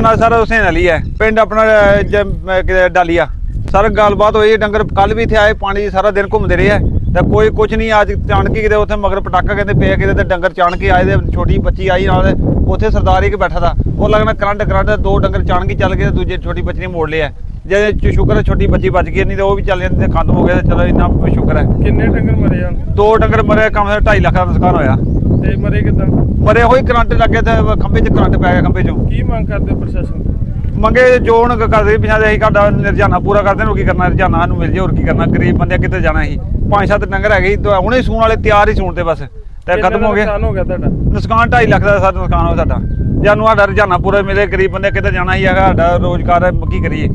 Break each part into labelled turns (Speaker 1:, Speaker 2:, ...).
Speaker 1: ਨਾ ਸਰ ਹੁਸੈਨ ਅਲੀ ਹੈ ਪਿੰਡ ਆਪਣਾ ਡਾਲੀਆ। ਸਰ ਗੱਲਬਾਤ ਹੋਈ ਡੰਗਰ ਕੱਲ ਵੀ ਇੱਥੇ ਆਏ ਪਾਣੀ ਸਾਰਾ ਦਿਨ ਘੁੰਮਦੇ ਰਹੇ ਆ ਤੇ ਕੋਈ ਕੁਝ ਨਹੀਂ ਅੱਜ ਚਾਣ ਕੇ ਕਿਤੇ ਉੱਥੇ ਮਗਰ ਪਟਾਕਾ ਕਹਿੰਦੇ ਪਿਆ ਕਿਤੇ ਤੇ ਡੰਗਰ ਚਾਣ ਕੇ ਆਏ ਤੇ ਛੋਟੀ ਬੱਚੀ ਆਈ ਨਾਲ ਉੱਥੇ ਸਰਦਾਰ ਇੱਕ ਬੈਠਾ ਦਾ ਉਹ ਲੱਗਣਾ ਕਰੰਟ ਕਰੰਟ ਦੋ ਡੰਗਰ ਚਾਣ ਕੇ ਚੱਲ ਗਏ ਤੇ ਦੂਜੇ ਛੋਟੀ ਬੱਚੀ ਨੇ ਮੋੜ ਲਿਆ। ਜੇ ਸ਼ੁਕਰ ਹੈ ਛੋਟੀ ਬੱਚੀ ਬਚ ਗਈ ਨਹੀਂ ਤੇ ਉਹ ਵੀ ਚੱਲ ਜਾਂਦੀ ਤੇ ਖਤਮ ਹੋ ਗਿਆ ਤੇ ਚਲੋ ਇੰਨਾ ਸ਼ੁਕਰ ਹੈ।
Speaker 2: ਕਿੰਨੇ ਡੰਗਰ ਮਰੇ ਹਨ
Speaker 1: ਦੋ ਡੰਗਰ ਮਰੇ ਕਮ ਸੇ 2.5 ਲੱਖ ਦਾ ਨੁਕਸਾਨ ਹੋਇਆ।
Speaker 2: ਤੇ ਮਰੇ ਕਿਦਾਂ?
Speaker 1: ਮਰੇ ਹੋਈ ਕਰੰਟ ਲੱਗੇ ਤੇ ਖੰਭੇ 'ਚ ਕਰੰਟ ਪੈ ਗਿਆ ਖੰਭੇ 'ਚੋਂ।
Speaker 2: ਕੀ ਮੰਗ ਕਰਦੇ ਹੋ ਪ੍ਰਸ਼ਾਸਨ ਤੋਂ?
Speaker 1: ਮੰਗੇ ਜੋ ਹੁਣ ਕਰਦੇ ਪਿਛਾ ਦੇ ਅਸੀਂ ਸਾਡਾ ਨਿਰਜਾਨਾ ਪੂਰਾ ਕਰਦੇ ਨੇ ਕੀ ਕਰਨਾ ਨਿਰਜਾਨਾ ਸਾਨੂੰ ਮਿਲ ਜੇ ਹੋਰ ਕੀ ਕਰਨਾ ਗਰੀਬ ਬੰਦੇ ਕਿੱਥੇ ਜਾਣਾ ਸੀ ਪੰਜ ਸੱਤ ਡੰਗਰ ਹੈਗੇ ਸੀ, ਦੋ- ਹੁਣੇ ਸੂਣ ਵਾਲੇ ਤਿਆਰ ਹੀ ਸੂਣ ਤੇ ਬਸ। ਤੇ
Speaker 2: ਕਿੰਨੇ
Speaker 1: ਖਤਮ
Speaker 2: ਦਾ
Speaker 1: ਹੋ ਗਏ।
Speaker 2: ਨੁਕਸਾਨ ਹੋ ਗਿਆ ਤੁਹਾਡਾ?
Speaker 1: ਨੁਕਸਾਨ 2.5 ਲੱਖ ਦਾ ਸਾਡਾ ਨੁਕਸਾਨ ਹੋ ਸਾਡਾ। ਜਾਨੂੰ ਸਾਡਾ ਰੁਝਾਨਾ ਪੂਰਾ ਮਿਲੇ ਗਰੀਬ ਬੰਦੇ ਕਿੱਥੇ ਜਾਣਾ ਹੀ ਹੈਗਾ ਸਾਡਾ ਰੋਜ਼ਗਾਰ ਹੈ ਕੀ ਕਰੀਏ?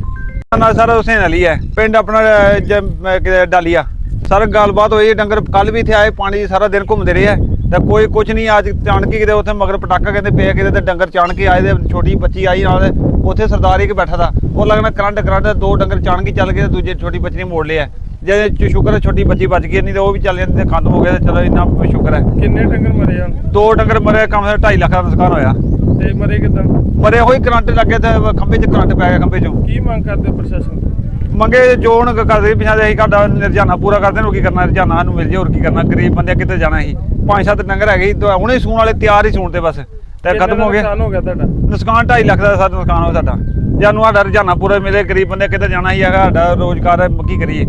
Speaker 1: ਨਾ ਸਰ ਹੁਸੈਨ ਅਲੀ ਹੈ ਪਿੰਡ ਆਪਣਾ ਅਹ, ਜ- ਅਹ, ਕਿਤੇ ਡਾਲੀਆ। ਸਰ ਗੱਲਬਾਤ ਹੋਈ ਹੈ, ਡੰਗਰ ਕੱਲ ਵੀ ਇੱਥੇ ਆਏ ਪਾਣੀ 'ਚ ਸਾਰਾ ਦਿਨ ਘੁੰਮਦੇ ਰਹੇ ਆ ਤੇ ਕੋਈ ਕੁਝ ਨਹੀਂ ਅੱਜ ਚਾਣ ਕੇ ਕਿਤੇ ਉੱਥੇ ਮਗਰ ਪਟਾਕਾ ਕਹਿੰਦੇ ਪਿਆ ਕਿਤੇ ਤੇ ਡੰਗਰ ਚਾਣ ਕੇ ਆਏ ਤੇ ਛੋਟੀ ਬੱਚੀ ਆਈ ਨਾਲ ਉੱਥੇ ਸਰਦਾਰ ਇੱਕ ਬੈਠਾ ਦਾ ਉਹ ਲੱਗਣਾ ਕਰੰਟ ਕਰੰਟ ਦੋ ਡੰਗਰ ਚਾਣ ਕੇ ਚੱਲ ਗਏ ਤੇ ਦੂਜੇ ਛੋਟੀ ਬੱਚੀ ਨੇ ਮੋੜ ਲਿਆ। ਜੇ ਸ਼ੁਕਰ ਹੈ ਛੋਟੀ ਬੱਚੀ ਬਚ ਗਈ ਨਹੀਂ ਤੇ ਉਹ ਵੀ ਚੱਲ ਜਾਂਦੀ ਤੇ ਖਤਮ ਹੋ ਗਿਆ ਤੇ ਚਲੋ ਇੰਨਾ ਸ਼ੁਕਰ ਹੈ
Speaker 2: ਕਿੰਨੇ ਡੰਗਰ ਮਰੇ ਹਨ
Speaker 1: ਦੋ ਡੰਗਰ ਮਰੇ ਕਮ ਸੇ 2.5 ਲੱਖ ਦਾ ਨੁਕਸਾਨ ਹੋਇਆ।
Speaker 2: ਤੇ ਮਰੇ ਕਿਦਾਂ?
Speaker 1: ਮਰੇ ਹੋਈ ਕਰੰਟ ਲੱਗੇ ਤੇ ਖੰਭੇ 'ਚ ਕਰੰਟ ਪੈ ਗਿਆ ਖੰਭੇ 'ਚੋਂ।
Speaker 2: ਕੀ ਮੰਗ ਕਰਦੇ ਪ੍ਰਸ਼ਾਸਨ?
Speaker 1: ਮੰਗੇ ਜੋ ਹੁਣ ਕਰਦੇ ਪਿਛਾ ਦੇ ਅਸੀਂ ਸਾਡਾ ਨਿਰਜਾਨਾ ਪੂਰਾ ਕਰਦੇ ਨੇ ਕੀ ਕਰਨਾ ਨਿਰਜਾਨਾ ਸਾਨੂੰ ਮਿਲ ਜੇ ਹੋਰ ਕੀ ਕਰਨਾ ਗਰੀਬ ਬੰਦੇ ਕਿੱਥੇ ਜਾਣਾ ਸੀ ਪੰਜ ਸੱਤ ਡੰਗਰ ਹੈਗੇ ਸੀ, ਹੁਣੇ ਸੂਣ ਵਾਲੇ ਤਿਆਰ ਹੀ ਸੂਣ ਤੇ ਬਸ। ਤੇ ਖਤਮ ਹੋ ਗਏ।
Speaker 2: ਨੁਕਸਾਨ ਹੋ ਗਿਆ ਤੁਹਾਡਾ?
Speaker 1: ਨੁਕਸਾਨ 2.5 ਲੱਖ ਦਾ ਸਾਡਾ ਨੁਕਸਾਨ ਹੋ ਸਾਡਾ। ਜਾਨੂੰ ਸਾਡਾ ਰੁਝਾਨਾ ਪੂਰਾ ਮਿਲੇ ਗਰੀਬ ਬੰਦੇ ਕਿੱਥੇ ਜਾਣਾ ਹੀ ਹੈਗਾ ਸਾਡਾ ਰੋਜ਼ਗਾਰ ਹੈ ਕੀ ਕਰੀਏ?